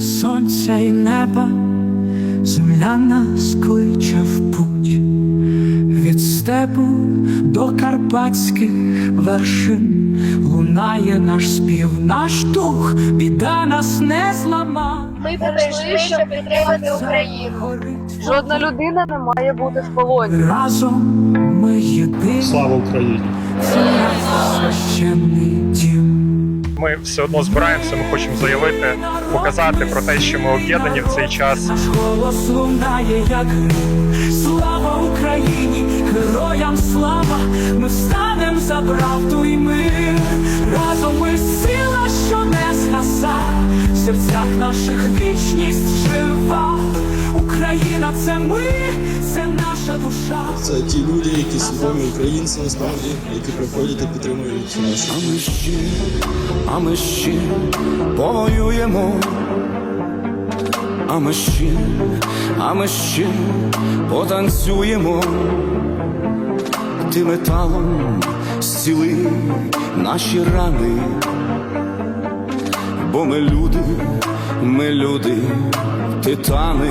сонця і неба, земля нас кличе в путь, від степу до карпатських вершин лунає наш спів, наш дух, біда нас не злама. Ми прийшли, щоб підтримати Україну. Жодна людина не має бути в полоні. разом ми єдині, Слава Україні! Ми все одно збираємося. Ми хочемо заявити, показати про те, що ми об'єднані в цей час. Наш голос лунає, як. Слава Україні, героям слава! Ми встанем за правду і мир. Разом ми сила, що не згаса. В серцях наших вічність жива. Україна це ми, це душа. Це ті люди, які свідомі українці насправді, які приходять і підтримують нашу. А ми ще, а ми ще повоюємо, а ми ще, а ми ще потанцюємо, ти металом зціли наші рани, бо ми люди, ми люди, титани.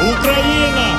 Україна!